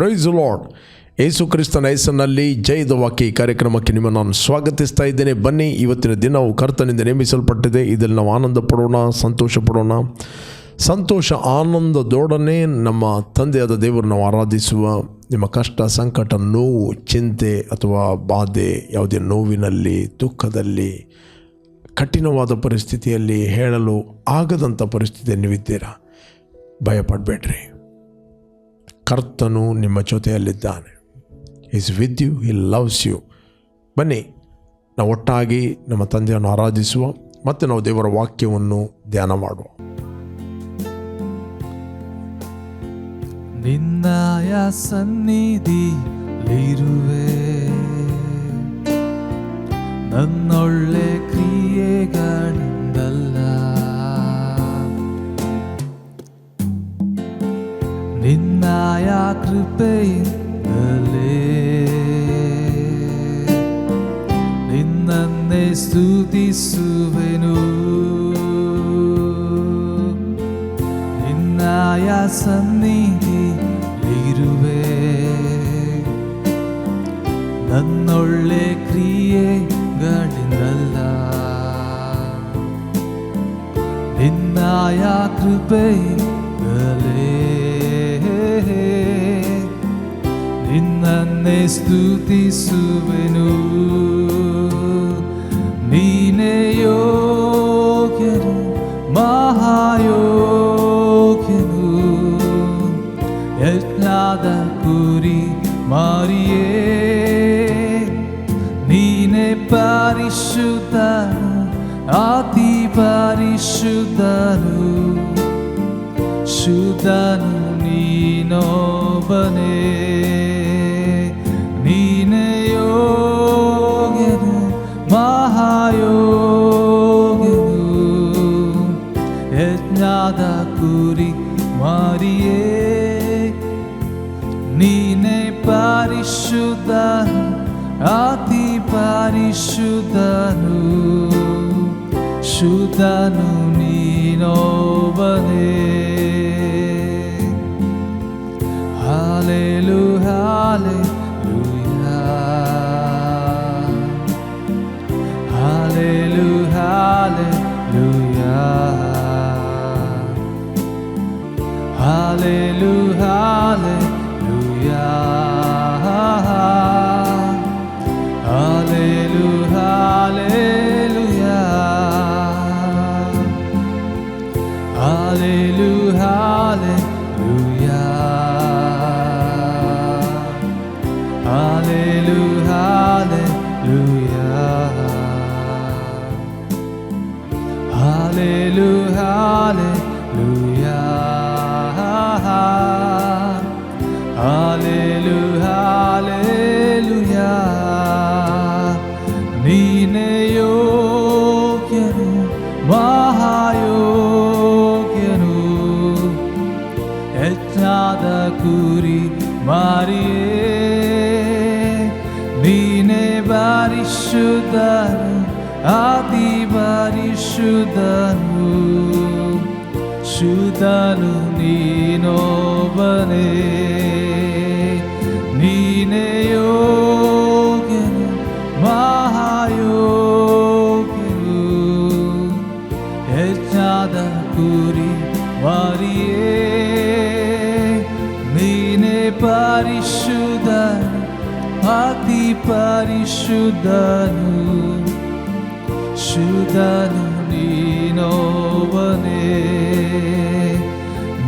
Price lord ಯೇಸು ಕ್ರಿಸ್ತನ ಹೆಸರಿನಲ್ಲಿ ಜೈ ವಾಕ್ಯ ಕಾರ್ಯಕ್ರಮಕ್ಕೆ ನಿಮ್ಮನ್ನು ನಾನು ಸ್ವಾಗತಿಸ್ತಾ ಇದ್ದೇನೆ. ಬನ್ನಿ, ಇವತ್ತಿನ ದಿನವು ಕರ್ತನಿಂದ ನೇಮಿಸಲ್ಪಟ್ಟಿದೆ. ಇದರಲ್ಲಿ ನಾವು ಆನಂದ ಪಡೋಣ ಸಂತೋಷ ಪಡೋಣ ಸಂತೋಷ ಆನಂದದೊಡನೆ ನಮ್ಮ ತಂದೆಯಾದ ದೇವರನ್ನು ನಾವು ಆರಾಧಿಸುವ ನಿಮ್ಮ ಕಷ್ಟ, ಸಂಕಟ, ನೋವು, ಚಿಂತೆ ಅಥವಾ ಬಾಧೆ ಯಾವುದೇ ನೋವಿನಲ್ಲಿ, ದುಃಖದಲ್ಲಿ, ಕಠಿಣವಾದ ಪರಿಸ್ಥಿತಿಯಲ್ಲಿ ಹೇಳಲು ಆಗದಂಥ ಪರಿಸ್ಥಿತಿಯಲ್ಲಿ ನೀವಿದ್ದೀರಾ? ಭಯಪಡಬೇಡ್ರಿ. ಕರ್ತನು ನಿಮ್ಮ ಜೊತೆಯಲ್ಲಿದ್ದಾನೆ. Is with you he loves you ಬನ್ನಿ, ನಾವು ಒಟ್ಟಾಗಿ ನಮ್ಮ ತಂದೆಯನ್ನು ಆರಾಧಿಸುವ ಮತ್ತು ನಾವು ದೇವರ ವಾಕ್ಯವನ್ನು ಧ್ಯಾನ ಮಾಡುವ. ನಿನ್ನಯ ಸನ್ನಿಧಿಲಿರುವೆ ನನ್ನೊಳ್ಳೆ ಕ್ರಿಯೆಗಳಿಂದಲ್ಲ നിന്നായ കൃപയിന്നലേ നിന്നെ സ്തുതിസുവനു. നിന്നായ സന്നിധി ഇരുവേ. നന്നൊള്ളെ ക്രിയകളിന്നല്ല നിന്നായ കൃപയിൽ ಸ್ತುತಿಸುವೆನು. ನೀನೇ ಯೋಗ್ಯನು ಮಹಾಯೋಗ್ಯನು. ಯಜ್ಞಾದ ಕುರಿ ಮಾರಿಯೇ ನೀನೇ ಪರಿಶುದ್ಧನು ಅತಿ ಪರಿಶುದ್ಧನು. ಶುದ್ಧನು ನೀನೊಬ್ಬನೇ. శుతను శుతను నీనోవనే హాలేలు Hallelujah. ಶುದ್ಧನು ನೀನೊಬ್ಬನೇ. ನೀನೇ ಯೋಗ್ಯನು ಮಹಾಯೋಗ್ಯನು. ಹೆಚ್ಚಾದ ಕುರಿ ಮಾರಿಯೇ ನೀನೇ ಪರಿಶುದ್ಧನು ಅತಿ ಪರಿಶುದ್ಧನು. ಶುದ್ಧನು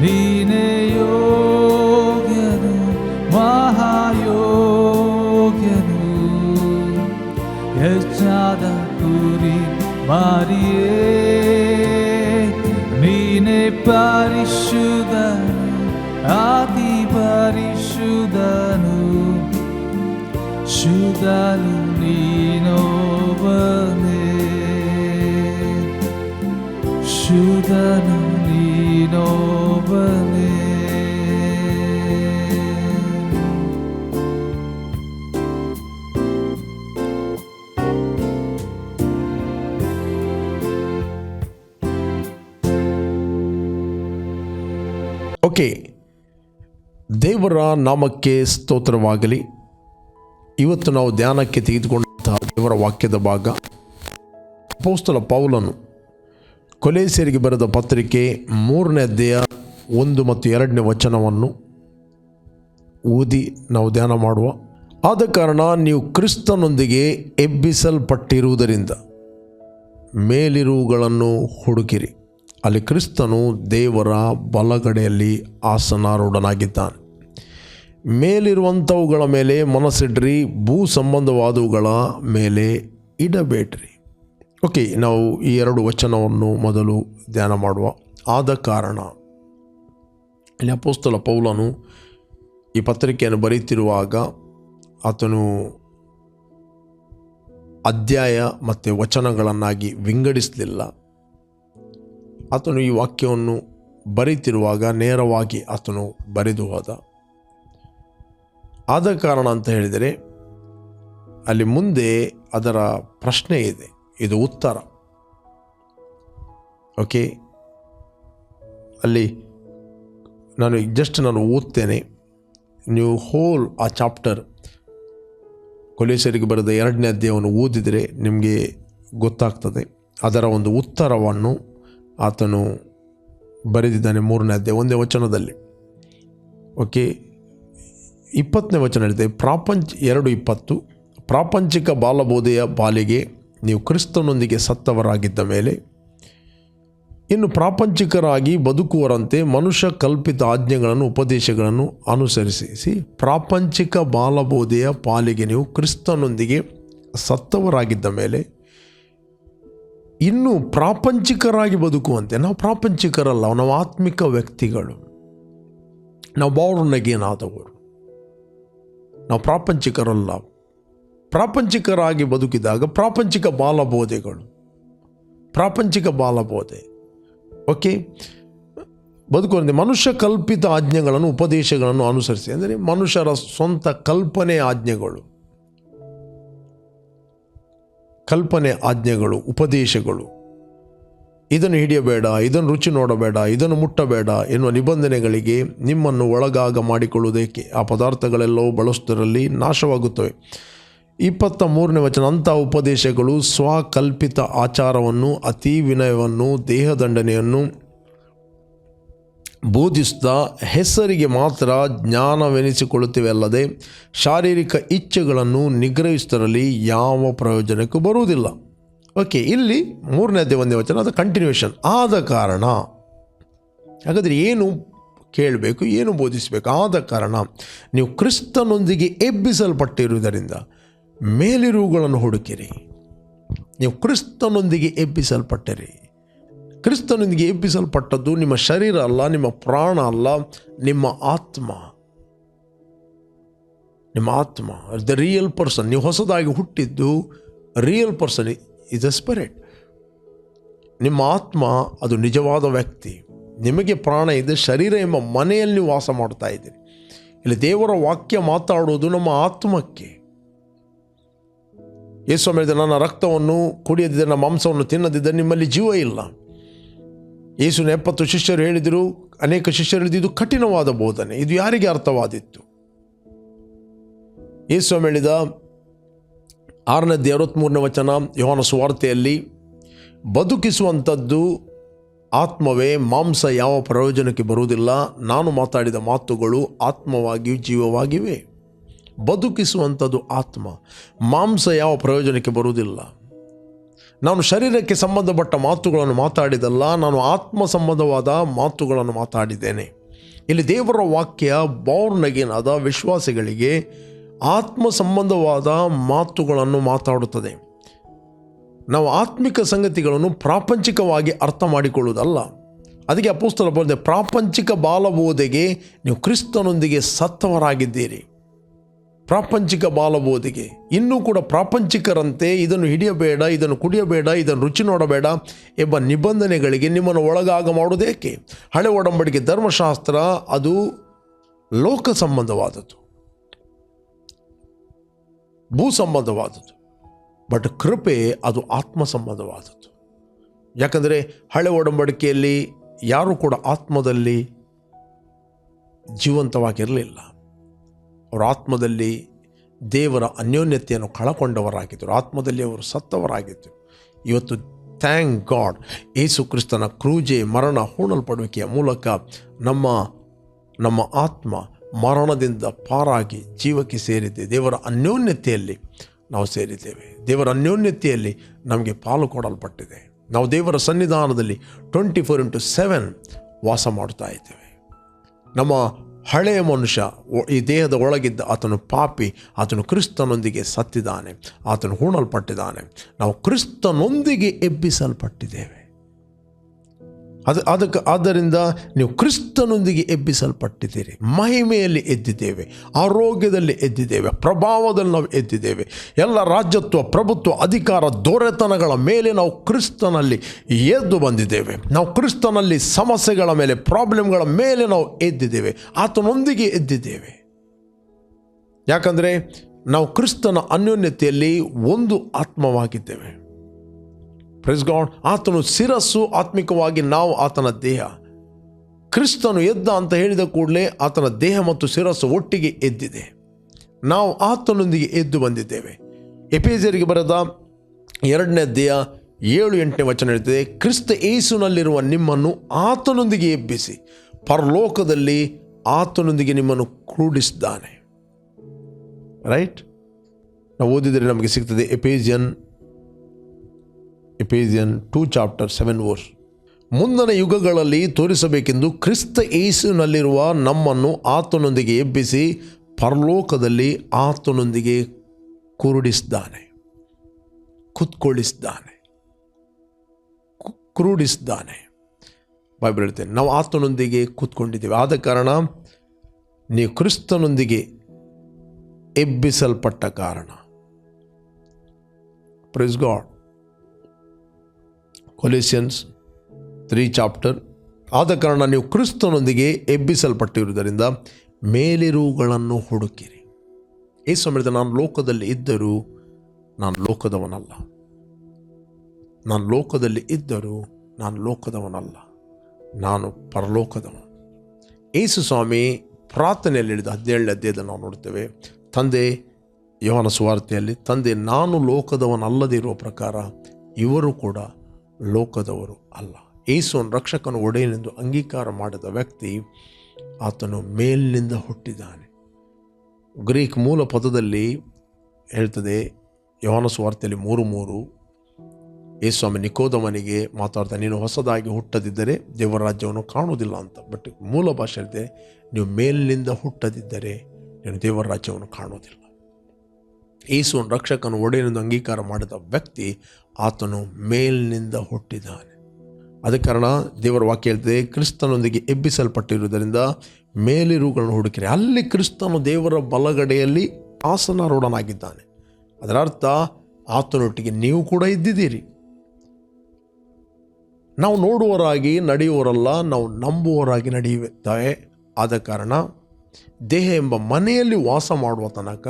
비내요게는 와하요게는 예자다 우리 마리에 미네 파리슈다누 아디 파리슈다누 슈다누 니노바네 슈다누 니노 ಓಕೆ ದೇವರ ನಾಮಕ್ಕೆ ಸ್ತೋತ್ರವಾಗಲಿ. ಇವತ್ತು ನಾವು ಧ್ಯಾನಕ್ಕೆ ತೆಗೆದುಕೊಂಡಂತಹ ದೇವರ ವಾಕ್ಯದ ಭಾಗ. ಪೌಸ್ತಲ ಪೌಲನು ಕೊಲೇಸರಿಗೆ ಬರೆದ ಪತ್ರಿಕೆ ಮೂರನೇ ಅಧ್ಯಾಯ ಒಂದು ಮತ್ತು ಎರಡನೇ ವಚನವನ್ನು ಓದಿ ನಾವು ಧ್ಯಾನ ಮಾಡುವ. ಆದ ಕಾರಣ ನೀವು ಕ್ರಿಸ್ತನೊಂದಿಗೆ ಎಬ್ಬಿಸಲ್ಪಟ್ಟಿರುವುದರಿಂದ ಮೇಲಿರುವುಗಳನ್ನು ಹುಡುಕಿರಿ. ಅಲ್ಲಿ ಕ್ರಿಸ್ತನು ದೇವರ ಬಲಗಡೆಯಲ್ಲಿ ಆಸನಾರೂಢನಾಗಿದ್ದಾನೆ. ಮೇಲಿರುವಂಥವುಗಳ ಮೇಲೆ ಮನಸ್ಸಿಡ್ರಿ, ಭೂ ಸಂಬಂಧವಾದವುಗಳ ಮೇಲೆ ಇಡಬೇಡ್ರಿ. ಓಕೆ, ನಾವು ಈ ಎರಡು ವಚನವನ್ನು ಮೊದಲು ಧ್ಯಾನ ಮಾಡುವ. ಆದ ಕಾರಣ ಅಪೋಸ್ತಲ ಪೌಲನು ಈ ಪತ್ರಿಕೆಯನ್ನು ಬರೆಯುತ್ತಿರುವಾಗ ಆತನು ಅಧ್ಯಾಯ ಮತ್ತು ವಚನಗಳನ್ನಾಗಿ ವಿಂಗಡಿಸಲಿಲ್ಲ. ಆತನು ಈ ವಾಕ್ಯವನ್ನು ಬರೀತಿರುವಾಗ ನೇರವಾಗಿ ಆತನು ಬರೆದು ಹೋದ. ಆದ ಕಾರಣ ಅಂತ ಹೇಳಿದರೆ, ಅಲ್ಲಿ ಮುಂದೆ ಅದರ ಪ್ರಶ್ನೆ ಇದೆ. ಇದು ಉತ್ತರ. ಓಕೆ? ಅಲ್ಲಿ ನಾನು ಜಸ್ಟ್ ನಾನು ಓದ್ತೇನೆ. ನೀವು ಹೋಲ್ ಆ ಚಾಪ್ಟರ್ ಕೊಲೇಸರಿಗೆ ಬರೆದ ಎರಡನೇ ಅಧ್ಯಾಯವನ್ನು ಓದಿದರೆ ನಿಮಗೆ ಗೊತ್ತಾಗ್ತದೆ. ಅದರ ಒಂದು ಉತ್ತರವನ್ನು ಆತನು ಬರೆದಿದ್ದಾನೆ ಮೂರನೇ ಅಧ್ಯಾಯ ಒಂದೇ ವಚನದಲ್ಲಿ. ಓಕೆ ಇಪ್ಪತ್ತನೇ ವಚನ ಹೇಳಿದೆ ಪ್ರಾಪಂಚ ಎರಡು ಇಪ್ಪತ್ತು. ಪ್ರಾಪಂಚಿಕ ಬಾಲಬೋಧೆಯ ಬಾಲಿಗೆ ನೀವು ಕ್ರಿಸ್ತನೊಂದಿಗೆ ಸತ್ತವರಾಗಿದ್ದ ಮೇಲೆ ಇನ್ನು ಪ್ರಾಪಂಚಿಕರಾಗಿ ಬದುಕುವರಂತೆ ಮನುಷ್ಯ ಕಲ್ಪಿತ ಆಜ್ಞೆಗಳನ್ನು, ಉಪದೇಶಗಳನ್ನು ಅನುಸರಿಸಿ. ಪ್ರಾಪಂಚಿಕ ಬಾಲಬೋಧೆಯ ಪಾಲಿಗೆ ನೀವು ಕ್ರಿಸ್ತನೊಂದಿಗೆ ಸತ್ತವರಾಗಿದ್ದ ಮೇಲೆ ಇನ್ನು ಪ್ರಾಪಂಚಿಕರಾಗಿ ಬದುಕುವಂತೆ, ನಾವು ಪ್ರಾಪಂಚಿಕರಲ್ಲ, ನಾವು ಆತ್ಮಿಕ ವ್ಯಕ್ತಿಗಳು. ನಾವು ಬಾರ್ನಗೇನಾದವರು ನಾವು ಪ್ರಾಪಂಚಿಕರಲ್ಲ. ಪ್ರಾಪಂಚಿಕರಾಗಿ ಬದುಕಿದಾಗ ಪ್ರಾಪಂಚಿಕ ಬಾಲಬೋಧೆಗಳು. ಪ್ರಾಪಂಚಿಕ ಬಾಲಬೋಧೆ. ಓಕೆ ಬದುಕುವಂತೆ ಮನುಷ್ಯ ಕಲ್ಪಿತ ಆಜ್ಞೆಗಳನ್ನು, ಉಪದೇಶಗಳನ್ನು ಅನುಸರಿಸಿ. ಅಂದರೆ ಮನುಷ್ಯರ ಸ್ವಂತ ಕಲ್ಪನೆ ಆಜ್ಞೆಗಳು. ಕಲ್ಪನೆ ಆಜ್ಞೆಗಳು, ಉಪದೇಶಗಳು. ಇದನ್ನು ಹಿಡಿಯಬೇಡ, ಇದನ್ನು ರುಚಿ ನೋಡಬೇಡ, ಇದನ್ನು ಮುಟ್ಟಬೇಡ ಎನ್ನುವ ನಿಬಂಧನೆಗಳಿಗೆ ನಿಮ್ಮನ್ನು ಒಳಗಾಗ ಮಾಡಿಕೊಳ್ಳುವುದಕ್ಕೆ ಆ ಪದಾರ್ಥಗಳೆಲ್ಲವೂ ಬಳಸುವುದರಲ್ಲಿ ನಾಶವಾಗುತ್ತವೆ. ಇಪ್ಪತ್ತ ಮೂರನೇ ವಚನ, ಅಂಥ ಉಪದೇಶಗಳು ಸ್ವಕಲ್ಪಿತ ಆಚಾರವನ್ನು, ಅತಿ ವಿನಯವನ್ನು, ದೇಹದಂಡನೆಯನ್ನು ಬೋಧಿಸ್ತಾ ಹೆಸರಿಗೆ ಮಾತ್ರ ಜ್ಞಾನವೆನಿಸಿಕೊಳ್ಳುತ್ತಿವೆ ಅಲ್ಲದೆ ಶಾರೀರಿಕ ಇಚ್ಛೆಗಳನ್ನು ನಿಗ್ರಹಿಸುವುದರಲ್ಲಿ ಯಾವ ಪ್ರಯೋಜನಕ್ಕೂ ಬರುವುದಿಲ್ಲ. ಓಕೆ, ಇಲ್ಲಿ ಮೂರನೇದೇ ಒಂದೇ ವಚನ, ಅದು ಕಂಟಿನ್ಯೂಷನ್ ಆದ ಕಾರಣ, ಹಾಗಾದರೆ ಏನು ಕೇಳಬೇಕು, ಏನು ಬೋಧಿಸಬೇಕು? ಆದ ಕಾರಣ, ನೀವು ಕ್ರಿಸ್ತನೊಂದಿಗೆ ಎಬ್ಬಿಸಲ್ಪಟ್ಟಿರುವುದರಿಂದ ಮೇಲಿರುವುಗಳನ್ನು ಹುಡುಕಿರಿ. ನೀವು ಕ್ರಿಸ್ತನೊಂದಿಗೆ ಎಬ್ಬಿಸಲ್ಪಟ್ಟಿರಿ. ಕ್ರಿಸ್ತನೊಂದಿಗೆ ಎಬ್ಬಿಸಲ್ಪಟ್ಟದ್ದು ನಿಮ್ಮ ಶರೀರ ಅಲ್ಲ, ನಿಮ್ಮ ಪ್ರಾಣ ಅಲ್ಲ, ನಿಮ್ಮ ಆತ್ಮ. ನಿಮ್ಮ ಆತ್ಮ ದ ರಿಯಲ್ ಪರ್ಸನ್ ನೀವು ಹೊಸದಾಗಿ ಹುಟ್ಟಿದ್ದು real person is a spirit ನಿಮ್ಮ ಆತ್ಮ, ಅದು ನಿಜವಾದ ವ್ಯಕ್ತಿ. ನಿಮಗೆ ಪ್ರಾಣ ಇದೆ, ಶರೀರ ಎಂಬ ಮನೆಯಲ್ಲಿ ವಾಸ ಮಾಡ್ತಾ ಇದ್ದೀರಿ. ಇಲ್ಲಿ ದೇವರ ವಾಕ್ಯ ಮಾತಾಡುವುದು ನಮ್ಮ ಆತ್ಮಕ್ಕೆ. ಯೇಸು ಹೇಳಿದ, ನನ್ನ ರಕ್ತವನ್ನು ಕುಡಿಯದಿದ್ದರೆ ನನ್ನ ಮಾಂಸವನ್ನು ತಿನ್ನದಿದ್ದರೆ ನಿಮ್ಮಲ್ಲಿ ಜೀವ ಇಲ್ಲ. ಯೇಸುನ ಎಪ್ಪತ್ತು ಶಿಷ್ಯರು ಹೇಳಿದರು, ಅನೇಕ ಶಿಷ್ಯರು ಇದು ಕಠಿಣವಾದ ಬೋಧನೆ, ಇದು ಯಾರಿಗೆ ಅರ್ಥವಾದಿತ್ತು ಯೇಸು ಹೇಳಿದ ಆರನೇದ್ದು ಅರವತ್ತ್ಮೂರನೇ ವಚನ ಯೋಹನ ಸುವಾರ್ತೆಯಲ್ಲಿ, ಬದುಕಿಸುವಂಥದ್ದು ಆತ್ಮವೇ, ಮಾಂಸ ಯಾವ ಪ್ರಯೋಜನಕ್ಕೆ ಬರುವುದಿಲ್ಲ, ನಾನು ಮಾತಾಡಿದ ಮಾತುಗಳು ಆತ್ಮವಾಗಿಯೂ ಜೀವವಾಗಿವೆ. ಬದುಕಿಸುವಂಥದ್ದು ಆತ್ಮ. ಮಾಂಸ ಯಾವ ಪ್ರಯೋಜನಕ್ಕೆ ಬರುವುದಿಲ್ಲ. ನಾನು ಶರೀರಕ್ಕೆ ಸಂಬಂಧಪಟ್ಟ ಮಾತುಗಳನ್ನು ಮಾತಾಡಿದಲ್ಲ, ನಾನು ಆತ್ಮ ಸಂಬಂಧವಾದ ಮಾತುಗಳನ್ನು ಮಾತಾಡಿದ್ದೇನೆ. ಇಲ್ಲಿ ದೇವರ ವಾಕ್ಯ ಬೌರ್ನಗೇನಾದ ವಿಶ್ವಾಸಿಗಳಿಗೆ ಆತ್ಮ ಸಂಬಂಧವಾದ ಮಾತುಗಳನ್ನು ಮಾತಾಡುತ್ತದೆ. ನಾವು ಆತ್ಮಿಕ ಸಂಗತಿಗಳನ್ನು ಪ್ರಾಪಂಚಿಕವಾಗಿ ಅರ್ಥ ಮಾಡಿಕೊಳ್ಳುವುದಲ್ಲ. ಅದಕ್ಕೆ ಅಪೋಸ್ತಲ ಬೋಧೆ ಪ್ರಾಪಂಚಿಕ ಬಾಲಬೋಧೆಗೆ ನೀವು ಕ್ರಿಸ್ತನೊಂದಿಗೆ ಸತ್ತವರಾಗಿದ್ದೀರಿ. ಪ್ರಾಪಂಚಿಕ ಬಾಲಬೋಧಿಗೆ ಇನ್ನೂ ಕೂಡ ಪ್ರಾಪಂಚಿಕರಂತೆ ಇದನ್ನು ಹಿಡಿಯಬೇಡ, ಇದನ್ನು ಕುಡಿಯಬೇಡ, ಇದನ್ನು ರುಚಿ ನೋಡಬೇಡ ಎಂಬ ನಿಬಂಧನೆಗಳಿಗೆ ನಿಮ್ಮನ್ನು ಒಳಗಾಗ ಮಾಡುವುದೇಕೆ ಹಳೆ ಒಡಂಬಡಿಕೆ ಧರ್ಮಶಾಸ್ತ್ರ ಅದು ಲೋಕ ಸಂಬಂಧವಾದದ್ದು ಭೂ ಸಂಬಂಧವಾದದ್ದು ಬಟ್ ಕೃಪೆ ಅದು ಆತ್ಮ ಸಂಬಂಧವಾದದ್ದು ಯಾಕಂದರೆ ಹಳೆ ಒಡಂಬಡಿಕೆಯಲ್ಲಿ ಯಾರೂ ಕೂಡ ಆತ್ಮದಲ್ಲಿ ಜೀವಂತವಾಗಿರಲಿಲ್ಲ. ಅವರ ಆತ್ಮದಲ್ಲಿ ದೇವರ ಅನ್ಯೋನ್ಯತೆಯನ್ನು ಕಳಕೊಂಡವರಾಗಿದ್ದರು. ಆತ್ಮದಲ್ಲಿ ಅವರು ಸತ್ತವರಾಗಿದ್ದರು. ಇವತ್ತು ಥ್ಯಾಂಕ್ ಗಾಡ್ ಯೇಸು ಕ್ರಿಸ್ತನ ಕ್ರೂಜೆ ಮರಣ ಹೂಣಲ್ಪಡುವಿಕೆಯ ಮೂಲಕ ನಮ್ಮ ನಮ್ಮ ಆತ್ಮ ಮರಣದಿಂದ ಪಾರಾಗಿ ಜೀವಕ್ಕೆ ಸೇರಿದೆ. ದೇವರ ಅನ್ಯೋನ್ಯತೆಯಲ್ಲಿ ನಾವು ಸೇರಿದ್ದೇವೆ. ದೇವರ ಅನ್ಯೋನ್ಯತೆಯಲ್ಲಿ ನಮಗೆ ಪಾಲು ಕೊಡಲ್ಪಟ್ಟಿದೆ. ನಾವು ದೇವರ ಸನ್ನಿಧಾನದಲ್ಲಿ ಟ್ವೆಂಟಿ ಫೋರ್ ಇಂಟು ಸೆವೆನ್ ವಾಸ ಮಾಡ್ತಾ ಇದ್ದೇವೆ. ನಮ್ಮ ಹಳೆಯ ಮನುಷ್ಯ ಈ ದೇಹದ ಒಳಗಿದ್ದ ಆತನು ಪಾಪಿ, ಆತನು ಕ್ರಿಸ್ತನೊಂದಿಗೆ ಸತ್ತಿದ್ದಾನೆ, ಆತನು ಹೂಣಲ್ಪಟ್ಟಿದ್ದಾನೆ. ನಾವು ಕ್ರಿಸ್ತನೊಂದಿಗೆ ಎಬ್ಬಿಸಲ್ಪಟ್ಟಿದ್ದೇವೆ. ಅದು ಅದಕ್ಕೆ ಆದ್ದರಿಂದ ನೀವು ಕ್ರಿಸ್ತನೊಂದಿಗೆ ಎಬ್ಬಿಸಲ್ಪಟ್ಟಿದ್ದೀರಿ. ಮಹಿಮೆಯಲ್ಲಿ ಎದ್ದಿದ್ದೇವೆ, ಆರೋಗ್ಯದಲ್ಲಿ ಎದ್ದಿದ್ದೇವೆ, ಪ್ರಭಾವದಲ್ಲಿ ನಾವು ಎದ್ದಿದ್ದೇವೆ. ಎಲ್ಲ ರಾಜ್ಯತ್ವ, ಪ್ರಭುತ್ವ, ಅಧಿಕಾರ, ದೊರೆತನಗಳ ಮೇಲೆ ನಾವು ಕ್ರಿಸ್ತನಲ್ಲಿ ಎದ್ದು ಬಂದಿದ್ದೇವೆ. ನಾವು ಕ್ರಿಸ್ತನಲ್ಲಿ ಸಮಸ್ಯೆಗಳ ಮೇಲೆ, ಪ್ರಾಬ್ಲಮ್ಗಳ ಮೇಲೆ ನಾವು ಎದ್ದಿದ್ದೇವೆ. ಆತನೊಂದಿಗೆ ಎದ್ದಿದ್ದೇವೆ. ಯಾಕಂದರೆ ನಾವು ಕ್ರಿಸ್ತನ ಅನ್ಯೋನ್ಯತೆಯಲ್ಲಿ ಒಂದು ಆತ್ಮವಾಗಿದ್ದೇವೆ. ಪ್ರೆಸ್ ಗಾಡ್ ಆತನು ಶಿರಸ್ಸು ಆತ್ಮಿಕವಾಗಿ ನಾವು ಆತನ ದೇಹ. ಕ್ರಿಸ್ತನು ಎದ್ದ ಅಂತ ಹೇಳಿದ ಕೂಡಲೇ ಆತನ ದೇಹ ಮತ್ತು ಶಿರಸ್ಸು ಒಟ್ಟಿಗೆ ಎದ್ದಿದೆ. ನಾವು ಆತನೊಂದಿಗೆ ಎದ್ದು ಬಂದಿದ್ದೇವೆ. ಎಪೇಜರಿಗೆ ಬರೆದ ಎರಡನೇ ದೇಹ ಏಳು ಎಂಟನೇ ವಚನ ಹೇಳ್ತದೆ, ಕ್ರಿಸ್ತ ಏಸುನಲ್ಲಿರುವ ನಿಮ್ಮನ್ನು ಆತನೊಂದಿಗೆ ಎಬ್ಬಿಸಿ. ಪರಲೋಕದಲ್ಲಿ ಆತನೊಂದಿಗೆ ನಿಮ್ಮನ್ನು ಕೂಡಿಸಿದ್ದಾನೆ. ರೈಟ್ ನಾವು ಓದಿದರೆ ನಮಗೆ ಸಿಗ್ತದೆ Ephesians Ephesians two chapter seven verse ಮುಂದಿನ ಯುಗಗಳಲ್ಲಿ ತೋರಿಸಬೇಕೆಂದು ಕ್ರಿಸ್ತ ಏಸುನಲ್ಲಿರುವ ನಮ್ಮನ್ನು ಆತನೊಂದಿಗೆ ಎಬ್ಬಿಸಿ ಪರಲೋಕದಲ್ಲಿ ಆತನೊಂದಿಗೆ ಕುರುಡಿಸಿದ್ದಾನೆ. ಕುತ್ಕೊಳ್ಳಿಸಿದ್ದಾನೆ. ಕುರುಡಿಸಿದ್ದಾನೆ. ಬೈಬಲ್ ಹೇಳ್ತೇನೆ, ನಾವು ಆತನೊಂದಿಗೆ ಕೂತ್ಕೊಂಡಿದ್ದೇವೆ. ಆದ ಕಾರಣ ನೀವು ಕ್ರಿಸ್ತನೊಂದಿಗೆ ಎಬ್ಬಿಸಲ್ಪಟ್ಟ ಕಾರಣ. Praise God Colossians three chapter. ಆದ ಕಾರಣ ನೀವು ಕ್ರಿಸ್ತನೊಂದಿಗೆ ಎಬ್ಬಿಸಲ್ಪಟ್ಟಿರುವುದರಿಂದ ಮೇಲಿರುವುಗಳನ್ನು ಹುಡುಕಿರಿ. ಈ ಸಮಯದ ನಾನು ಲೋಕದಲ್ಲಿ ಇದ್ದರೂ ನಾನು ಲೋಕದವನಲ್ಲ. ನಾನು ಲೋಕದಲ್ಲಿ ಇದ್ದರೂ ನಾನು ಲೋಕದವನಲ್ಲ. ನಾನು ಪರಲೋಕದವನು ಯೇಸು ಸ್ವಾಮಿ ಪ್ರಾರ್ಥನೆಯಲ್ಲಿ ಹೇಳಿದ ಹದಿನೇಳನೇ ಅಧ್ಯಾಯದಲ್ಲಿ ನಾವು ನೋಡ್ತೇವೆ ತಂದೆ, ಯೋಹನ ಸುವಾರ್ತೆಯಲ್ಲಿ, ತಂದೆ, ನಾನು ಲೋಕದವನಲ್ಲದಿರುವ ಪ್ರಕಾರ ಇವರು ಕೂಡ ಲೋಕದವರು ಅಲ್ಲ. ಯೇಸುವನ್ನು ರಕ್ಷಕನು ಒಡೆಯನೆಂದು ಅಂಗೀಕಾರ ಮಾಡಿದ ವ್ಯಕ್ತಿ ಆತನು ಮೇಲಿನಿಂದ ಹುಟ್ಟಿದ್ದಾನೆ. ಗ್ರೀಕ್ ಮೂಲ ಪದದಲ್ಲಿ ಹೇಳ್ತದೆ ಯೋಹನ ಸುವಾರ್ತೆಯಲ್ಲಿ ಮೂರು ಮೂರು ಯೇಸ್ವಾಮಿ ನಿಕೋದಮನಿಗೆ ಮಾತಾಡ್ತಾ ನೀನು ಹೊಸದಾಗಿ ಹುಟ್ಟದಿದ್ದರೆ ದೇವರ ರಾಜ್ಯವನ್ನು ಕಾಣುವುದಿಲ್ಲ ಅಂತ. ಬಟ್ ಮೂಲ ಭಾಷೆ ಹೇಳ್ತೆ ನೀವು ಮೇಲಿನಿಂದ ಹುಟ್ಟದಿದ್ದರೆ ನೀನು ದೇವರ ರಾಜ್ಯವನ್ನು ಕಾಣುವುದಿಲ್ಲ. ಯೇಸುವನ್ನು ರಕ್ಷಕನು ಒಡೆಯನೆಂದು ಅಂಗೀಕಾರ ಮಾಡಿದ ವ್ಯಕ್ತಿ ಆತನು ಮೇಲಿನಿಂದ ಹುಟ್ಟಿದ್ದಾನೆ. ಅದ ಕಾರಣ ದೇವರ ವಾಕ್ಯ ಹೇಳ್ತದೆ, ಕ್ರಿಸ್ತನೊಂದಿಗೆ ಎಬ್ಬಿಸಲ್ಪಟ್ಟಿರುವುದರಿಂದ ಮೇಲಿರುವುಗಳನ್ನು ಹುಡುಕಿರಿ. ಅಲ್ಲಿ ಕ್ರಿಸ್ತನು ದೇವರ ಬಲಗಡೆಯಲ್ಲಿ ಆಸನಾರೂಢನಾಗಿದ್ದಾನೆ. ಅದರ ಅರ್ಥ, ಆತನೊಟ್ಟಿಗೆ ನೀವು ಕೂಡ ಇದ್ದಿದ್ದೀರಿ. ನಾವು ನೋಡುವವರಾಗಿ ನಡೆಯುವವರಲ್ಲ, ನಾವು ನಂಬುವವರಾಗಿ ನಡೆಯುತ್ತೇವೆ. ಆದ ಕಾರಣ ದೇಹ ಎಂಬ ಮನೆಯಲ್ಲಿ ವಾಸ ಮಾಡುವ ತನಕ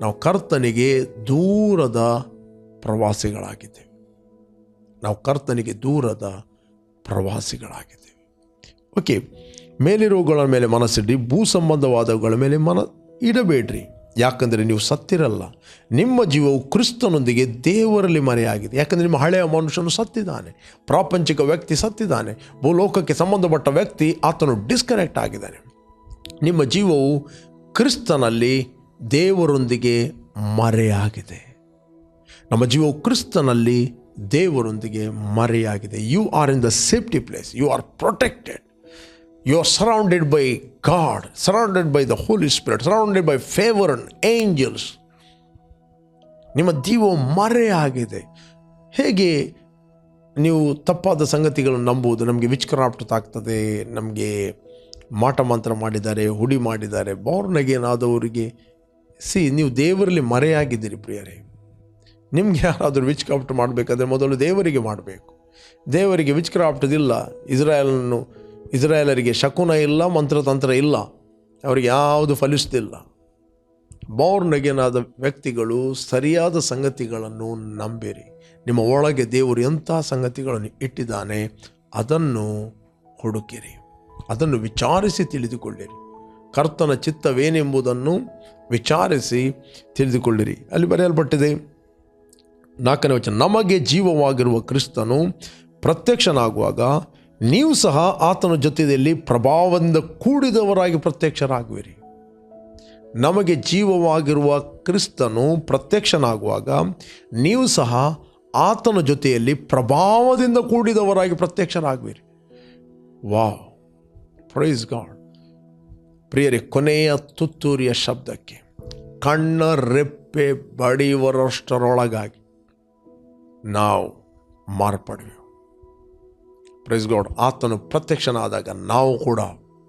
ನಾವು ಕರ್ತನಿಗೆ ದೂರದ ಪ್ರವಾಸಿಗಳಾಗಿದ್ದೇವೆ. ನಾವು ಕರ್ತನಿಗೆ ದೂರದ ಪ್ರವಾಸಿಗಳಾಗಿದ್ದೇವೆ. ಓಕೆ ಮೇಲಿರುವಗಳ ಮೇಲೆ ಮನಸ್ಸಿಡಿ, ಭೂ ಸಂಬಂಧವಾದವುಗಳ ಮೇಲೆ ಮನ ಇಡಬೇಡ್ರಿ. ಯಾಕಂದರೆ ನೀವು ಸತ್ತಿರಲ್ಲ. ನಿಮ್ಮ ಜೀವವು ಕ್ರಿಸ್ತನೊಂದಿಗೆ ದೇವರಲ್ಲಿ ಮರೆಯಾಗಿದೆ. ಯಾಕಂದರೆ ನಿಮ್ಮ ಹಳೆಯ ಮನುಷ್ಯನು ಸತ್ತಿದ್ದಾನೆ. ಪ್ರಾಪಂಚಿಕ ವ್ಯಕ್ತಿ ಸತ್ತಿದ್ದಾನೆ. ಭೂಲೋಕಕ್ಕೆ ಸಂಬಂಧಪಟ್ಟ ವ್ಯಕ್ತಿ ಆತನು ಡಿಸ್ಕನೆಕ್ಟ್ ಆಗಿದ್ದಾನೆ. ನಿಮ್ಮ ಜೀವವು ಕ್ರಿಸ್ತನಲ್ಲಿ ದೇವರೊಂದಿಗೆ ಮರೆಯಾಗಿದೆ. ನಮ್ಮ ಜೀವವು ಕ್ರಿಸ್ತನಲ್ಲಿ ದೇವರೊಂದಿಗೆ ಮರೆಯಾಗಿದೆ. You are in the safety place you are protected you are surrounded by God surrounded by the holy spirit surrounded by favour and angels ನಿಮ್ಮ ಜೀವ ಮರೆಯಾಗಿದೆ. ಹೇಗೆ ನೀವು ತಪ್ಪಾದ ಸಂಗತಿಗಳನ್ನು ನಂಬುವುದು? ನಮಗೆ ವಿಚ್ಕ್ರಾಫ್ಟ್ ಆಗ್ತದೆ ನಮಗೆ ಮಾಟ ಮಂತ್ರ ಮಾಡಿದ್ದಾರೆ, ಹುಡಿ ಮಾಡಿದ್ದಾರೆ ಬೌರ್ನಗೇನಾದವರಿಗೆ ಸಿ, ನೀವು ದೇವರಲ್ಲಿ ಮರೆಯಾಗಿದ್ದೀರಿ ಪ್ರಿಯರೇ. ನಿಮ್ಗೆ ಯಾರಾದರೂ ವಿಚ್ ಕ್ರಾಫ್ಟ್ ಮಾಡಬೇಕಾದ್ರೆ ಮೊದಲು ದೇವರಿಗೆ ಮಾಡಬೇಕು. ದೇವರಿಗೆ ವಿಚ್ ಕ್ರಾಫ್ಟ್ ಇಲ್ಲ, ಇಸ್ರಾಯೇಲನ್ನು, ಇಸ್ರಾಯೇಲರಿಗೆ ಶಕುನ ಇಲ್ಲ, ಮಂತ್ರತಂತ್ರ ಇಲ್ಲ, ಅವರಿಗೆ ಯಾವುದು ಫಲಿಸ್ತಿಲ್ಲ. ಬೌರ್ನಗೇನಾದ ವ್ಯಕ್ತಿಗಳು ಸರಿಯಾದ ಸಂಗತಿಗಳನ್ನು ನಂಬಿರಿ. ನಿಮ್ಮ ಒಳಗೆ ದೇವರು ಎಂಥ ಸಂಗತಿಗಳನ್ನು ಇಟ್ಟಿದ್ದಾನೆ ಅದನ್ನು ಹುಡುಕಿರಿ. ಅದನ್ನು ವಿಚಾರಿಸಿ ತಿಳಿದುಕೊಳ್ಳಿರಿ. ಕರ್ತನ ಚಿತ್ತವೇನೆಂಬುದನ್ನು ವಿಚಾರಿಸಿ ತಿಳಿದುಕೊಳ್ಳಿರಿ. ಅಲ್ಲಿ ಬರೆಯಲ್ಪಟ್ಟಿದೆ, ನಾಲ್ಕನೇ ವಚನ, ನಮಗೆ ಜೀವವಾಗಿರುವ ಕ್ರಿಸ್ತನು ಪ್ರತ್ಯಕ್ಷನಾಗುವಾಗ ನೀವು ಸಹ ಆತನ ಜೊತೆಯಲ್ಲಿ ಪ್ರಭಾವದಿಂದ ಕೂಡಿದವರಾಗಿ ಪ್ರತ್ಯಕ್ಷರಾಗುವಿರಿ. ನಮಗೆ ಜೀವವಾಗಿರುವ ಕ್ರಿಸ್ತನು ಪ್ರತ್ಯಕ್ಷನಾಗುವಾಗ ನೀವು ಸಹ ಆತನ ಜೊತೆಯಲ್ಲಿ ಪ್ರಭಾವದಿಂದ ಕೂಡಿದವರಾಗಿ ಪ್ರತ್ಯಕ್ಷರಾಗುವಿರಿ. ವಾವ್ ಪ್ರೈಸ್ ಗಾಡ್ ಪ್ರಿಯರೇ, ಕೊನೆಯ ತುತ್ತೂರಿಯ ಶಬ್ದಕ್ಕೆ ಕಣ್ಣ ರೆಪ್ಪೆ ಬಡಿಯುವರಷ್ಟರೊಳಗಾಗಿ ನಾವು ಮಾರ್ಪಡುವೆವು ಪ್ರೈಸ್ ಗಾಡ್ ಆತನು ಪ್ರತ್ಯಕ್ಷನಾದಾಗ ನಾವು ಕೂಡ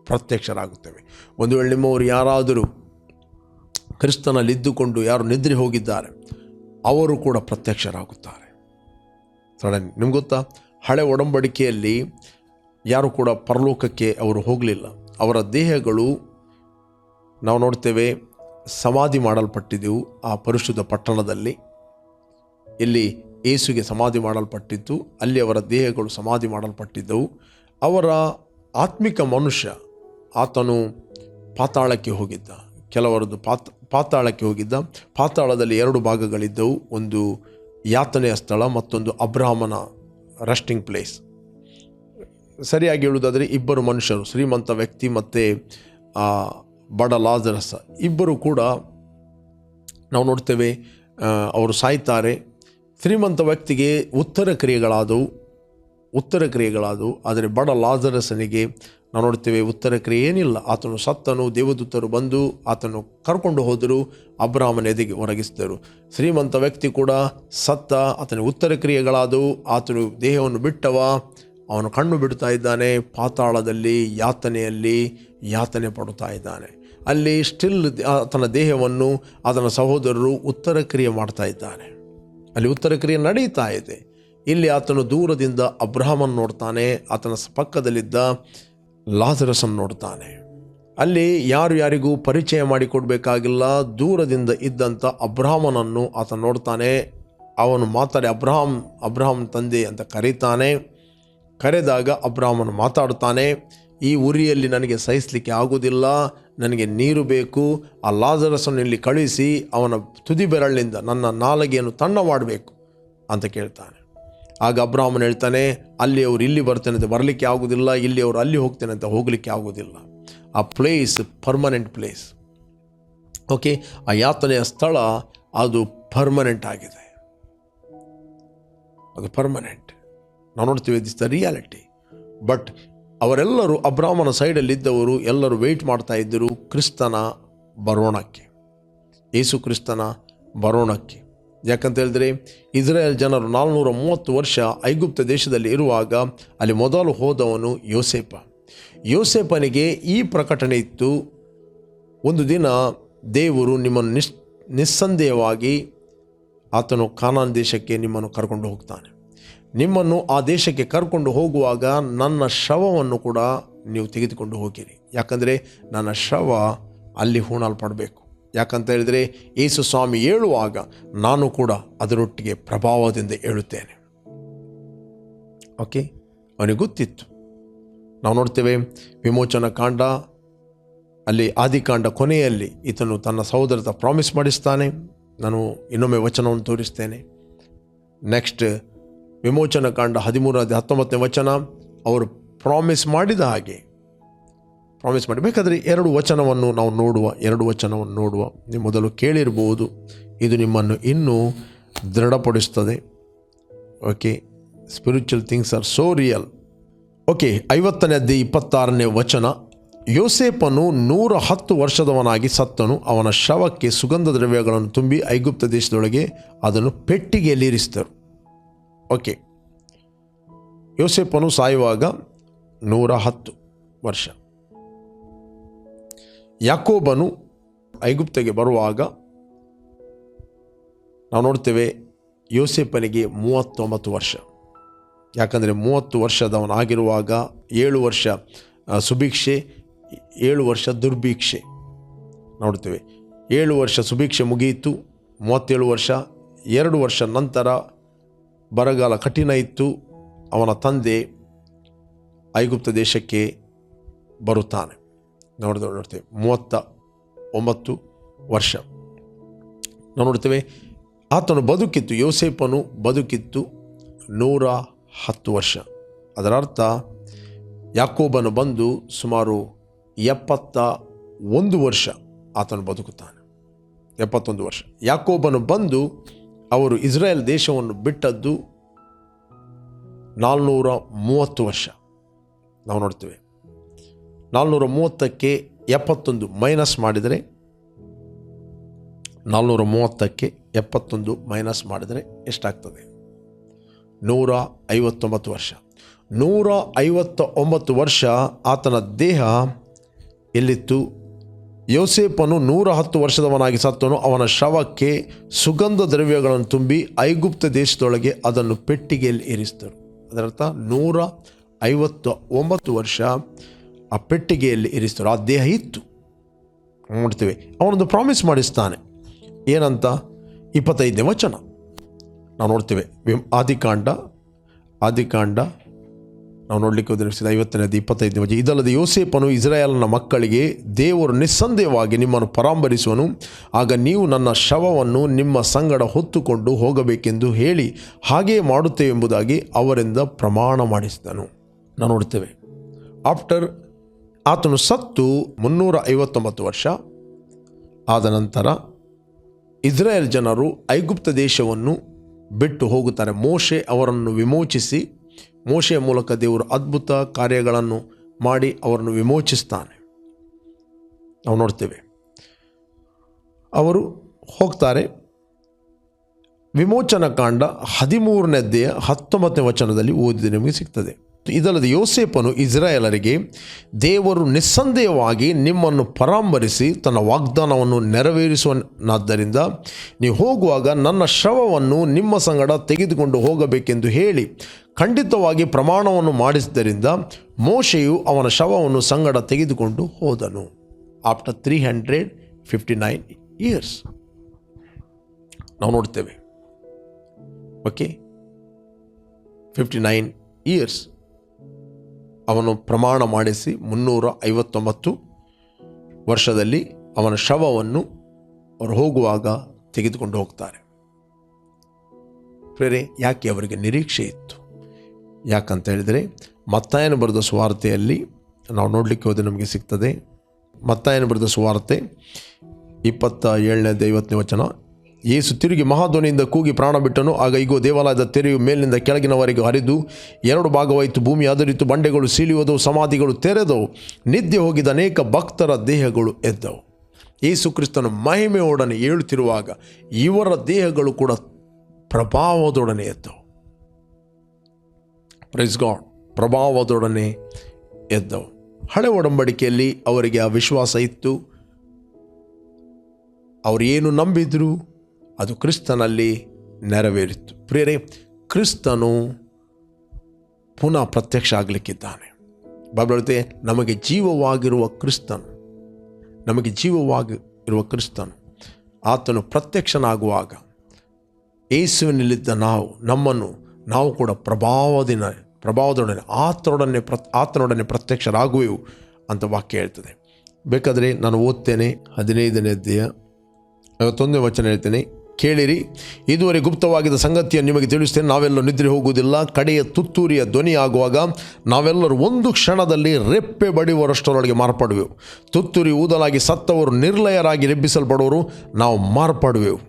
ಪ್ರತ್ಯಕ್ಷರಾಗುತ್ತೇವೆ. ಒಂದು ವೇಳೆ ನಿಮ್ಮವರು ಯಾರಾದರೂ ಕ್ರಿಸ್ತನಲ್ಲಿ ಇದ್ದುಕೊಂಡು ಯಾರು ನಿದ್ರೆ ಹೋಗಿದ್ದಾರೆ, ಅವರು ಕೂಡ ಪ್ರತ್ಯಕ್ಷರಾಗುತ್ತಾರೆ. ಸಡನ್ ನಿಮ್ಗೆ ಗೊತ್ತಾ? ಹಳೆ ಒಡಂಬಡಿಕೆಯಲ್ಲಿ ಯಾರು ಕೂಡ ಪರಲೋಕಕ್ಕೆ ಅವರು ಹೋಗಲಿಲ್ಲ. ಅವರ ದೇಹಗಳು ನಾವು ನೋಡ್ತೇವೆ ಸಮಾಧಿ ಮಾಡಲ್ಪಟ್ಟಿದ್ದೆವು ಆ ಪರಿಶುದ್ಧ ಪಟ್ಟಣದಲ್ಲಿ. ಇಲ್ಲಿ ಏಸುಗೆ ಸಮಾಧಿ ಮಾಡಲ್ಪಟ್ಟಿದ್ದು ಅಲ್ಲಿ ಅವರ ದೇಹಗಳು ಸಮಾಧಿ ಮಾಡಲ್ಪಟ್ಟಿದ್ದವು. ಅವರ ಆತ್ಮಿಕ ಮನುಷ್ಯ ಆತನು ಪಾತಾಳಕ್ಕೆ ಹೋಗಿದ್ದ, ಕೆಲವರದ್ದು ಪಾತ್, ಪಾತಾಳಕ್ಕೆ ಹೋಗಿದ್ದ. ಪಾತಾಳದಲ್ಲಿ ಎರಡು ಭಾಗಗಳಿದ್ದವು, ಒಂದು ಯಾತನೆಯ ಸ್ಥಳ, ಮತ್ತೊಂದು ಅಬ್ರಾಹ್ಮನ ರೆಸ್ಟಿಂಗ್ ಪ್ಲೇಸ್ ಸರಿಯಾಗಿ ಹೇಳುವುದಾದರೆ ಇಬ್ಬರು ಮನುಷ್ಯರು, ಶ್ರೀಮಂತ ವ್ಯಕ್ತಿ ಮತ್ತು ಬಡ ಲಾಜರಸ. ಇಬ್ಬರು ಕೂಡ ನಾವು ನೋಡ್ತೇವೆ ಅವರು ಸಾಯ್ತಾರೆ. ಶ್ರೀಮಂತ ವ್ಯಕ್ತಿಗೆ ಉತ್ತರ ಕ್ರಿಯೆಗಳಾದವು ಉತ್ತರ ಕ್ರಿಯೆಗಳಾದವು. ಆದರೆ ಬಡ ಲಾಜರಸನಿಗೆ ನಾವು ನೋಡ್ತೇವೆ, ಉತ್ತರ ಕ್ರಿಯೆ ಏನಿಲ್ಲ. ಆತನು ಸತ್ತನು, ದೇವದೂತರು ಬಂದು ಆತನು ಕರ್ಕೊಂಡು ಹೋದರು, ಅಬ್ರಾಹ್ಮನ ಎದೆಗೆ ಒರಗಿಸಿದರು. ಶ್ರೀಮಂತ ವ್ಯಕ್ತಿ ಕೂಡ ಸತ್ತ ಆತನ ಉತ್ತರ ಕ್ರಿಯೆಗಳಾದವು. ಆತನು ದೇಹವನ್ನು ಬಿಟ್ಟವ, ಅವನು ಕಣ್ಣು ಬಿಡ್ತಾ ಇದ್ದಾನೆ, ಪಾತಾಳದಲ್ಲಿ, ಯಾತನೆಯಲ್ಲಿ ಯಾತನೆ ಪಡುತ್ತಾ ಇದ್ದಾನೆ. ಅಲ್ಲಿ ಸ್ಟಿಲ್ ಆತನ ದೇಹವನ್ನು ಆತನ ಸಹೋದರರು ಉತ್ತರ ಕ್ರಿಯೆ ಮಾಡ್ತಾ ಇದ್ದಾನೆ. ಅಲ್ಲಿ ಉತ್ತರ ಕ್ರಿಯೆ ನಡೀತಾ ಇದೆ. ಇಲ್ಲಿ ಆತನು ದೂರದಿಂದ ಅಬ್ರಹಮನ್ ನೋಡ್ತಾನೆ, ಆತನ ಪಕ್ಕದಲ್ಲಿದ್ದ ಲಾಜರಸನ್ ನೋಡ್ತಾನೆ. ಅಲ್ಲಿ ಯಾರು ಯಾರಿಗೂ ಪರಿಚಯ ಮಾಡಿಕೊಡ್ಬೇಕಾಗಿಲ್ಲ, ದೂರದಿಂದ ಇದ್ದಂಥ ಅಬ್ರಾಹ್ಮನನ್ನು ಆತ ನೋಡ್ತಾನೆ. ಅವನು ಮಾತಾಡಿ ಅಬ್ರಹಾಂ ಅಬ್ರಹಾಂ ತಂದೆ ಅಂತ ಕರೀತಾನೆ. ಕರೆದಾಗ ಅಬ್ರಾಹ್ಮನ್ ಮಾತಾಡ್ತಾನೆ. ಈ ಉರಿಯಲ್ಲಿ ನನಗೆ ಸಹಿಸಲಿಕ್ಕೆ ಆಗುವುದಿಲ್ಲ, ನನಗೆ ನೀರು ಬೇಕು. ಆ ಲಾಜರಸನ್ನು ಇಲ್ಲಿ ಕಳಿಸಿ ಅವನ ತುದಿ ಬೆರಳಿನಿಂದ ನನ್ನ ನಾಲಗೆಯನ್ನು ತಣ್ಣ ಮಾಡಬೇಕು ಅಂತ ಕೇಳ್ತಾನೆ. ಆಗ ಅಬ್ರಾಹ್ಮನ್ ಹೇಳ್ತಾನೆ, ಅಲ್ಲಿ ಅವರು ಇಲ್ಲಿ ಬರ್ತೇನೆ ಅಂತ ಬರಲಿಕ್ಕೆ ಆಗೋದಿಲ್ಲ ಇಲ್ಲಿ ಅವರು ಅಲ್ಲಿ ಹೋಗ್ತೇನೆ ಅಂತ ಹೋಗಲಿಕ್ಕೆ ಆಗೋದಿಲ್ಲ ಆ ಪ್ಲೇಸ್ ಪರ್ಮನೆಂಟ್ ಪ್ಲೇಸ್ ಓಕೆ ಆ ಯಾತನೆಯ ಸ್ಥಳ ಅದು ಪರ್ಮನೆಂಟ್ ಆಗಿದೆ. ಅದು ಪರ್ಮನೆಂಟ್ ನಾವು ನೋಡ್ತೀವಿ ದಿಸ್ ದ ರಿಯಾಲಿಟಿ ಬಟ್ ಅವರೆಲ್ಲರೂ ಅಬ್ರಾಹ್ಮನ ಸೈಡಲ್ಲಿದ್ದವರು ಎಲ್ಲರೂ ವೆಯ್ಟ್ ಮಾಡ್ತಾ ಇದ್ದರು ಕ್ರಿಸ್ತನ ಬರೋಣಕ್ಕೆ. ಯೇಸು ಕ್ರಿಸ್ತನ ಬರೋಣಕ್ಕೆ. ಯಾಕಂತ ಹೇಳಿದ್ರೆ ಇಸ್ರೇಲ್ ಜನರು ನಾಲ್ನೂರ ಮೂವತ್ತು ವರ್ಷ ಐಗುಪ್ತ ದೇಶದಲ್ಲಿ ಇರುವಾಗ ಅಲ್ಲಿ ಮೊದಲು ಹೋದವನು ಯೋಸೇಪ ಯೋಸೇಪನಿಗೆ ಈ ಪ್ರಕಟಣೆ ಇತ್ತು, ಒಂದು ದಿನ ದೇವರು ನಿಮ್ಮನ್ನು ನಿಸ್, ನಿಸ್ಸಂದೇಹವಾಗಿ ಆತನು ಕಾನಾನ್ ದೇಶಕ್ಕೆ ನಿಮ್ಮನ್ನು ಕರ್ಕೊಂಡು ಹೋಗ್ತಾನೆ. ನಿಮ್ಮನ್ನು ಆ ದೇಶಕ್ಕೆ ಕರ್ಕೊಂಡು ಹೋಗುವಾಗ ನನ್ನ ಶವವನ್ನು ಕೂಡ ನೀವು ತೆಗೆದುಕೊಂಡು ಹೋಗಿರಿ. ಯಾಕಂದರೆ ನನ್ನ ಶವ ಅಲ್ಲಿ ಹೂಣಲ್ಪಡಬೇಕು. ಯಾಕಂತ ಹೇಳಿದರೆ ಯೇಸು ಸ್ವಾಮಿ ಹೇಳುವಾಗ ನಾನು ಕೂಡ ಅದರೊಟ್ಟಿಗೆ ಪ್ರಭಾವದಿಂದ ಹೇಳುತ್ತೇನೆ. ಓಕೆ ಅವನಿಗೆ ಗೊತ್ತಿತ್ತು. ನಾವು ನೋಡ್ತೇವೆ ವಿಮೋಚನ ಕಾಂಡ, ಅಲ್ಲಿ ಆದಿಕಾಂಡ ಕೊನೆಯಲ್ಲಿ ಈತನು ತನ್ನ ಸಹೋದರತ ಪ್ರಾಮಿಸ್ ಮಾಡಿಸ್ತಾನೆ. ನಾನು ಇನ್ನೊಮ್ಮೆ ವಚನವನ್ನು ತೋರಿಸ್ತೇನೆ. ನೆಕ್ಸ್ಟ್ ವಿಮೋಚನ ಕಾಂಡ ಹದಿಮೂರ ಹತ್ತೊಂಬತ್ತನೇ ವಚನ, ಅವರು ಪ್ರಾಮಿಸ್ ಮಾಡಿದ ಹಾಗೆ. ಪ್ರಾಮಿಸ್ ಮಾಡಿ, ಬೇಕಾದರೆ ಎರಡು ವಚನವನ್ನು ನಾವು ನೋಡುವ, ಎರಡು ವಚನವನ್ನು ನೋಡುವ. ನೀವು ಮೊದಲು ಕೇಳಿರ್ಬೋದು, ಇದು ನಿಮ್ಮನ್ನು ಇನ್ನೂ ದೃಢಪಡಿಸ್ತದೆ. Okay spiritual things are so real okay ಐವತ್ತನೇ ಅಧ್ಯಾಯ ಇಪ್ಪತ್ತಾರನೇ ವಚನ ಯೋಸೇಪನು ನೂರ ಹತ್ತು ವರ್ಷದವನಾಗಿ ಸತ್ತನು, ಅವನ ಶವಕ್ಕೆ ಸುಗಂಧ ದ್ರವ್ಯಗಳನ್ನು ತುಂಬಿ ಐಗುಪ್ತ ದೇಶದೊಳಗೆ ಅದನ್ನು ಪೆಟ್ಟಿಗೆಯಲ್ಲಿ ಇರಿಸಿದರು. ಓಕೆ. ಯೋಸೇಪನು ಸಾಯುವಾಗ ನೂರ ಹತ್ತು ವರ್ಷ. ಯಾಕೋಬನು ಐಗುಪ್ತೆಗೆ ಬರುವಾಗ ನಾವು ನೋಡ್ತೇವೆ ಯೋಸೇಪನಿಗೆ ಮೂವತ್ತೊಂಬತ್ತು ವರ್ಷ. ಯಾಕಂದರೆ ಮೂವತ್ತು ವರ್ಷದವನಾಗಿರುವಾಗ ಏಳು ವರ್ಷ ಸುಭಿಕ್ಷೆ, ಏಳು ವರ್ಷ ದುರ್ಭಿಕ್ಷೆ. ನೋಡ್ತೇವೆ. ಏಳು ವರ್ಷ ಸುಭಿಕ್ಷೆ ಮುಗಿಯಿತು, ಮೂವತ್ತೇಳು ವರ್ಷ, ಎರಡು ವರ್ಷ ನಂತರ ಬರಗಾಲ ಕಠಿಣ ಇತ್ತು. ಅವನ ತಂದೆ ಐಗುಪ್ತ ದೇಶಕ್ಕೆ ಬರುತ್ತಾನೆ. ನೋಡಿದ ನೋಡ್ತೇವೆ, ಮೂವತ್ತ ಒಂಬತ್ತು ವರ್ಷ. ನಾವು ನೋಡ್ತೇವೆ, ಆತನು ಬದುಕಿತ್ತು ಯೋಸೇಪನು ಬದುಕಿತ್ತು ನೂರ ಹತ್ತು ವರ್ಷ. ಅದರ ಅರ್ಥ ಯಾಕೋಬನು ಬಂದು ಸುಮಾರು ಎಪ್ಪತ್ತ ಒಂದು ವರ್ಷ ಆತನು ಬದುಕುತ್ತಾನೆ. ಎಪ್ಪತ್ತೊಂದು ವರ್ಷ. ಯಾಕೋಬನು ಬಂದು ಅವರು ಇಸ್ರಾಯೇಲ್ ದೇಶವನ್ನು ಬಿಟ್ಟದ್ದು ನಾಲ್ನೂರ ಮೂವತ್ತು ವರ್ಷ. ನಾವು ನೋಡ್ತೇವೆ. ನಾಲ್ನೂರ ಮೂವತ್ತಕ್ಕೆ ಎಪ್ಪತ್ತೊಂದು ಮೈನಸ್ ಮಾಡಿದರೆ, ನಾಲ್ನೂರ ಮೂವತ್ತಕ್ಕೆ ಎಪ್ಪತ್ತೊಂದು ಮೈನಸ್ ಮಾಡಿದರೆ ಎಷ್ಟಾಗ್ತದೆ? ನೂರ ಐವತ್ತೊಂಬತ್ತು ವರ್ಷ. ನೂರ ಐವತ್ತ ಒಂಬತ್ತು ವರ್ಷ ಆತನ ದೇಹ ಎಲ್ಲಿತ್ತು? ಯೋಸೇಪನು ನೂರ ಹತ್ತು ವರ್ಷದವನಾಗಿ ಸತ್ತನು ಅವನ ಶವಕ್ಕೆ ಸುಗಂಧ ದ್ರವ್ಯಗಳನ್ನು ತುಂಬಿ ಐಗುಪ್ತ ದೇಶದೊಳಗೆ ಅದನ್ನು ಪೆಟ್ಟಿಗೆಯಲ್ಲಿ ಇರಿಸಿದರು ಅದರರ್ಥ ನೂರ ಐವತ್ತ ಒಂಬತ್ತು ವರ್ಷ ಆ ಪೆಟ್ಟಿಗೆಯಲ್ಲಿ ಇರಿಸಿದರು ಆ ದೇಹ ಇತ್ತು. ನೋಡ್ತೇವೆ, ಅವನೊಂದು ಪ್ರಾಮಿಸ್ ಮಾಡಿಸ್ತಾನೆ. ಏನಂತ? ಇಪ್ಪತ್ತೈದನೇ ವಚನ. ನಾವು ನೋಡ್ತೇವೆ, ಆದಿಕಾಂಡ ಆದಿಕಾಂಡ ನಾವು ನೋಡಲಿಕ್ಕೆ ಉದ್ದೇಶಿಸಿದ ಐವತ್ತನೇದು ಇಪ್ಪತ್ತೈದನೇ ವಚನ, ಇದಲ್ಲದೆ ಯೋಸೇಪನು ಇಸ್ರಾಯೇಲ್ನ ಮಕ್ಕಳಿಗೆ, ದೇವರು ನಿಸ್ಸಂದೇಹವಾಗಿ ನಿಮ್ಮನ್ನು ಪರಾಂಬರಿಸುವನು, ಆಗ ನೀವು ನನ್ನ ಶವವನ್ನು ನಿಮ್ಮ ಸಂಗಡ ಹೊತ್ತುಕೊಂಡು ಹೋಗಬೇಕೆಂದು ಹೇಳಿ ಹಾಗೇ ಮಾಡುತ್ತೇವೆ ಎಂಬುದಾಗಿ ಅವರಿಂದ ಪ್ರಮಾಣ ಮಾಡಿಸಿದನು. ನಾವು ನೋಡ್ತೇವೆ ಆಫ್ಟರ್ ಆತನು ಸತ್ತು ಮುನ್ನೂರ ಐವತ್ತೊಂಬತ್ತು ವರ್ಷ, ಆದ ನಂತರ ಇಸ್ರಾಯೇಲ್ ಜನರು ಐಗುಪ್ತ ದೇಶವನ್ನು ಬಿಟ್ಟು ಹೋಗುತ್ತಾರೆ. ಮೋಶೆ ಅವರನ್ನು ವಿಮೋಚಿಸಿ ಮೋಶೆಯ ಮೂಲಕ ದೇವರು ಅದ್ಭುತ ಕಾರ್ಯಗಳನ್ನು ಮಾಡಿ ಅವರನ್ನು ವಿಮೋಚಿಸ್ತಾನೆ. ನಾವು ನೋಡ್ತೇವೆ. ಅವರು ಹೋಗ್ತಾರೆ. ವಿಮೋಚನಕಾಂಡ ಹದಿಮೂರನೇದ್ದೆಯ ಹತ್ತೊಂಬತ್ತನೇ ವಚನದಲ್ಲಿ ಓದಿದ ನಿಮಗೆ ಸಿಗ್ತದೆ. ಇದಲ್ಲದೆ ಯೋಸೇಪನು ಇಸ್ರಾಯೇಲರಿಗೆ, ದೇವರು ನಿಸ್ಸಂದೇಹವಾಗಿ ನಿಮ್ಮನ್ನು ಪರಾಂಬರಿಸಿ ತನ್ನ ವಾಗ್ದಾನವನ್ನು ನೆರವೇರಿಸುವನಾದ್ದರಿಂದ ನೀವು ಹೋಗುವಾಗ ನನ್ನ ಶವವನ್ನು ನಿಮ್ಮ ಸಂಗಡ ತೆಗೆದುಕೊಂಡು ಹೋಗಬೇಕೆಂದು ಹೇಳಿ, ಖಂಡಿತವಾಗಿ ಪ್ರಮಾಣವನ್ನು ಮಾಡಿಸಿದ್ದರಿಂದ ಮೋಶೆಯು ಅವನ ಶವವನ್ನು ಸಂಗಡ ತೆಗೆದುಕೊಂಡು ಹೋದನು. After three hundred fifty nine years ನಾವು ನೋಡ್ತೇವೆ. ಓಕೆ ಫಿಫ್ಟಿ ನೈನ್ ಇಯರ್ಸ್ ಅವನು ಪ್ರಮಾಣ ಮಾಡಿಸಿ ಮುನ್ನೂರ ಐವತ್ತೊಂಬತ್ತು ವರ್ಷದಲ್ಲಿ ಅವನ ಶವವನ್ನು ಅವರು ಹೋಗುವಾಗ ತೆಗೆದುಕೊಂಡು ಹೋಗ್ತಾರೆ. ಪ್ರೇರೆ, ಯಾಕೆ ಅವರಿಗೆ ನಿರೀಕ್ಷೆ ಇತ್ತು? ಯಾಕಂತ ಹೇಳಿದರೆ, ಮತ್ತಾಯನ ಬರೆದ ಸುವಾರ್ತೆಯಲ್ಲಿ, ನಾವು ನೋಡಲಿಕ್ಕೆ ಹೋದರೆ ನಮಗೆ ಸಿಗ್ತದೆ, ಮತ್ತಾಯನ ಬರೆದ ಸುವಾರ್ತೆ ಇಪ್ಪತ್ತ ಏಳನೇ ಐವತ್ತನೇ ವಚನ ಯೇಸು ತಿರುಗಿ ಮಹಾಧ್ವನಿಯಿಂದ ಕೂಗಿ ಪ್ರಾಣ ಬಿಟ್ಟನು. ಆಗ ಈಗೋ ದೇವಾಲಯದ ತೆರೆಯು ಮೇಲಿನಿಂದ ಕೆಳಗಿನವರೆಗೆ ಹರಿದು ಎರಡು ಭಾಗವಾಯಿತು. ಭೂಮಿ ಅದರಿತು ಬಂಡೆಗಳು ಸೀಳಿಯೋದವು ಸಮಾಧಿಗಳು ತೆರೆದವು. ನಿದ್ದೆ ಹೋಗಿದ ಅನೇಕ ಭಕ್ತರ ದೇಹಗಳು ಎದ್ದವು. ಯೇಸು ಕ್ರಿಸ್ತನು ಮಹಿಮೆಯೊಡನೆ ಏಳುತ್ತಿರುವಾಗ ಇವರ ದೇಹಗಳು ಕೂಡ ಪ್ರಭಾವದೊಡನೆ ಎದ್ದವು. Praise God ಪ್ರಭಾವದೊಡನೆ ಎದ್ದವು. ಹಳೆ ಒಡಂಬಡಿಕೆಯಲ್ಲಿ ಅವರಿಗೆ ಆ ವಿಶ್ವಾಸ ಇತ್ತು. ಅವರು ಏನು ನಂಬಿದ್ರು? ಅದು ಕ್ರಿಸ್ತನಲ್ಲಿ ನೆರವೇರಿತು. ಪ್ರಿಯರೇ, ಕ್ರಿಸ್ತನು ಪುನಃ ಪ್ರತ್ಯಕ್ಷ ಆಗಲಿಕ್ಕಿದ್ದಾನೆ. ಬಾಬಳತೆ ನಮಗೆ ಜೀವವಾಗಿರುವ ಕ್ರಿಸ್ತನು, ನಮಗೆ ಜೀವವಾಗಿ ಇರುವ ಕ್ರಿಸ್ತನು, ಆತನು ಪ್ರತ್ಯಕ್ಷನಾಗುವಾಗ ಏಸುವಿನಲ್ಲಿದ್ದ ನಾವು, ನಮ್ಮನ್ನು ನಾವು ಕೂಡ ಪ್ರಭಾವದಿನ ಪ್ರಭಾವದೊಡನೆ, ಆತನೊಡನೆ ಪ್ರ, ಆತನೊಡನೆ ಪ್ರತ್ಯಕ್ಷರಾಗುವೆವು ಅಂತ ವಾಕ್ಯ ಹೇಳ್ತದೆ. ಬೇಕಾದರೆ ನಾನು ಓದ್ತೇನೆ, ಹದಿನೈದನೇ ಅಧ್ಯಾಯ, ಐವತ್ತೊಂದನೇ ವಚನ ಹೇಳ್ತೇನೆ. ಕೇಳಿರಿ, ಇದುವರೆ ಗುಪ್ತವಾಗಿದ್ದ ಸಂಗತಿಯನ್ನು ನಿಮಗೆ ತಿಳಿಸ್ತೇನೆ. ನಾವೆಲ್ಲ ನಿದ್ರೆ ಹೋಗುವುದಿಲ್ಲ. ಕಡೆಯ ತುತ್ತೂರಿಯ ಧ್ವನಿ ಆಗುವಾಗ ನಾವೆಲ್ಲರೂ ಒಂದು ಕ್ಷಣದಲ್ಲಿ ರೆಪ್ಪೆ ಬಡಿಯುವರಷ್ಟರೊಳಗೆ ಮಾರ್ಪಡುವೆವು. ತುತ್ತೂರಿ ಊದಲಾಗಿ ಸತ್ತವರು ನಿರ್ಲಯರಾಗಿ ರೆಬ್ಬಿಸಲ್ಪಡುವರು. ನಾವು ಮಾರ್ಪಡುವೆವು.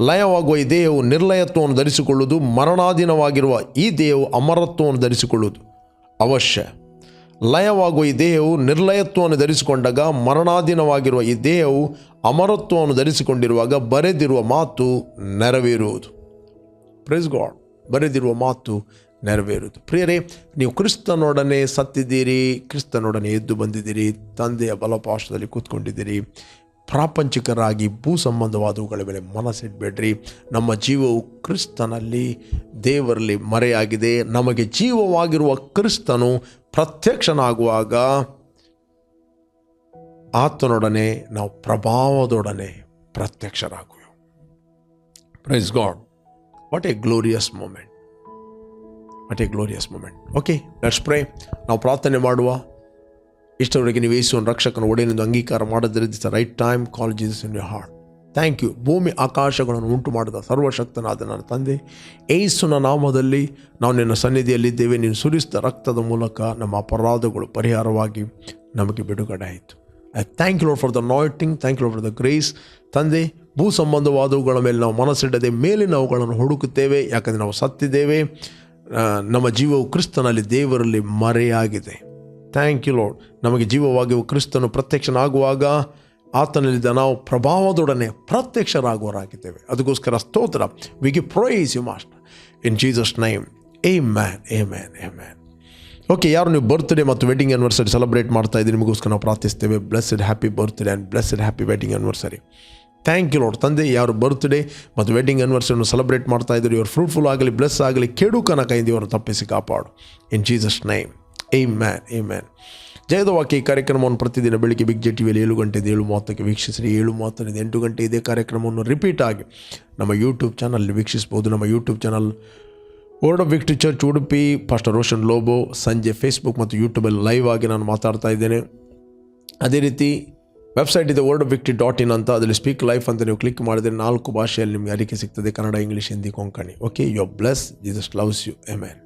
ಲಯವಾಗುವ ಈ ದೇಹವು ನಿರ್ಲಯತ್ವವನ್ನು ಧರಿಸಿಕೊಳ್ಳುವುದು, ಮರಣಾಧೀನವಾಗಿರುವ ಈ ದೇಹವು ಅಮರತ್ವವನ್ನು ಧರಿಸಿಕೊಳ್ಳುವುದು ಅವಶ್ಯ. ಲಯವಾಗುವ ಈ ದೇಹವು ನಿರ್ಲಯತ್ವವನ್ನು ಧರಿಸಿಕೊಂಡಾಗ ಮರಣಾಧೀನವಾಗಿರುವ ಈ ದೇಹವು ಅಮರತ್ವವನ್ನು ಧರಿಸಿಕೊಂಡಿರುವಾಗ ಬರೆದಿರುವ ಮಾತು ನೆರವೇರುವುದು. ಪ್ರೈಸ್ ಗಾಡ್ ಬರೆದಿರುವ ಮಾತು ನೆರವೇರುವುದು. ಪ್ರಿಯರೇ, ನೀವು ಕ್ರಿಸ್ತನೊಡನೆ ಸತ್ತಿದ್ದೀರಿ, ಕ್ರಿಸ್ತನೊಡನೆ ಎದ್ದು ಬಂದಿದ್ದೀರಿ, ತಂದೆಯ ಬಲಪಾಶದಲ್ಲಿ ಕೂತ್ಕೊಂಡಿದ್ದೀರಿ, ಪ್ರಾಪಂಚಿಕರಾಗಿ ಭೂ ಸಂಬಂಧವಾದವುಗಳ ಮೇಲೆ ಮನಸ್ಸಿಡಬೇಡ್ರಿ. ನಮ್ಮ ಜೀವವು ಕ್ರಿಸ್ತನಲ್ಲಿ, ದೇವರಲ್ಲಿ ಮರೆಯಾಗಿದೆ. ನಮಗೆ ಜೀವವಾಗಿರುವ ಕ್ರಿಸ್ತನು ಪ್ರತ್ಯಕ್ಷನಾಗುವಾಗ ಆತನೊಡನೆ ನಾವು ಪ್ರಭಾವದೊಡನೆ ಪ್ರತ್ಯಕ್ಷರಾಗುವೆವು. Praise God what a glorious moment what a glorious moment okay let's pray ನಾವು ಪ್ರಾರ್ಥನೆ ಮಾಡುವ. ಇಷ್ಟವರೆಗೆ ನೀವು ಯೇಸುವನ್ನು ರಕ್ಷಕನ ಒಡೆಯನೆಂದು ಅಂಗೀಕಾರ ಮಾಡದ್ರೆ this right time. Call Jesus in your heart thank you ಭೂಮಿ ಆಕಾಶಗಳನ್ನು ಉಂಟು ಮಾಡಿದ ಸರ್ವಶಕ್ತನಾದ ನನ್ನ ತಂದೆ. ಏಸುನ ನಾಮದಲ್ಲಿ ನಾವು ನಿನ್ನ ಸನ್ನಿಧಿಯಲ್ಲಿದ್ದೇವೆ. ನೀನು ಸುರಿಸಿದ ರಕ್ತದ ಮೂಲಕ ನಮ್ಮ ಅಪರಾಧಗಳು ಪರಿಹಾರವಾಗಿ ನಮಗೆ ಬಿಡುಗಡೆ ಆಯಿತು. I thank you for the anointing thank you for the grace ತಂದೆ, ಭೂ ಸಂಬಂಧವಾದವುಗಳ ಮೇಲೆ ನಾವು ಮನಸ್ಸಿಡದೆ ಮೇಲೆ ನಾವುಗಳನ್ನು ಹುಡುಕುತ್ತೇವೆ. ಯಾಕಂದರೆ ನಾವು ಸತ್ತಿದ್ದೇವೆ. ನಮ್ಮ ಜೀವವು ಕ್ರಿಸ್ತನಲ್ಲಿ ದೇವರಲ್ಲಿ ಮರೆಯಾಗಿದೆ. ಥ್ಯಾಂಕ್ ಯು ಲಾರ್ಡ್ ನಮಗೆ ಜೀವವಾಗಿ ಕ್ರಿಸ್ತನು ಪ್ರತ್ಯಕ್ಷನಾಗುವಾಗ ಆತನಲ್ಲಿದ್ದ ನಾವು ಪ್ರಭಾವದೊಡನೆ ಪ್ರತ್ಯಕ್ಷರಾಗುವರಾಗಿದ್ದೇವೆ ಅದಕ್ಕೋಸ್ಕರ ಸ್ತೋತ್ರ. We give praise you master in Jesus name amen amen amen okay ಯಾರು ನೀವು ಬರ್ತ್ಡೇ ಮತ್ತು ವೆಡ್ಡಿಂಗ್ ಆ್ಯನಿವರ್ಸರಿ ಸೆಲೆಬ್ರೇಟ್ ಮಾಡ್ತಾ ಇದ್ದೀರಿ ನಿಮಗೋಸ್ಕರ ನಾವು ಪ್ರಾರ್ಥಿಸ್ತೇವೆ. Blessed happy birthday and blessed happy wedding anniversary thank you lord ತಂದೆ, ಯಾರು ಬರ್ತ್ಡೇ ಮತ್ತು ವೆಡ್ಡಿಂಗ್ ಆ್ಯನಿವರ್ಸರಿಯನ್ನು ಸೆಲೆಬ್ರೇಟ್ ಮಾಡ್ತಾ ಇದ್ದರು ಇವರು ಫ್ರೂಟ್ಫುಲ್ ಆಗಲಿ ಬ್ಲೆಸ್ ಆಗಲಿ, ಕೇಡು ಕನಕ ಇವರು ತಪ್ಪಿಸಿ ಕಾಪಾಡು. In Jesus name amen amen ಜಯದ ಈ ಕಾರ್ಯಕ್ರಮವನ್ನು ಪ್ರತಿದಿನ ಬೆಳಿಗ್ಗೆ ಬಿಗ್ ಜೆ ಟಿವಿಯಲ್ಲಿ ಏಳು ಗಂಟೆಯಿಂದ ಏಳು ಮೂವತ್ತಕ್ಕೆ ವೀಕ್ಷಿಸಿರಿ. ಏಳು ಮೂವತ್ತರಿಂದ ಎಂಟು ಗಂಟೆ ಇದೇ ಕಾರ್ಯಕ್ರಮವನ್ನು ರಿಪೀಟ್ ಆಗಿ ನಮ್ಮ ಯೂಟ್ಯೂಬ್ ಚಾನಲ್ ವೀಕ್ಷಿಸ್ಬೋದು ನಮ್ಮ YouTube channel word of victory church Udupi pastor Roshan Lobo ಸಂಜೆ ಫೇಸ್ಬುಕ್ ಮತ್ತು ಯೂಟ್ಯೂಬಲ್ಲಿ ಲೈವ್ ಆಗಿ ನಾನು ಮಾತಾಡ್ತಾ ಇದ್ದೇನೆ. ಅದೇ ರೀತಿ ವೆಬ್ಸೈಟ್ ಇದೆ word of victory dot in ಅಂತ. ಅದರಲ್ಲಿ ಸ್ಪೀಕ್ ಲೈಫ್ ಅಂತ ನೀವು ಕ್ಲಿಕ್ ಮಾಡಿದರೆ ನಾಲ್ಕು ಭಾಷೆಯಲ್ಲಿ ನಿಮಗೆ ಅರಿಕೆ ಸಿಗ್ತದೆ Kannada English Hindi Konkani okay you bless Jesus loves you amen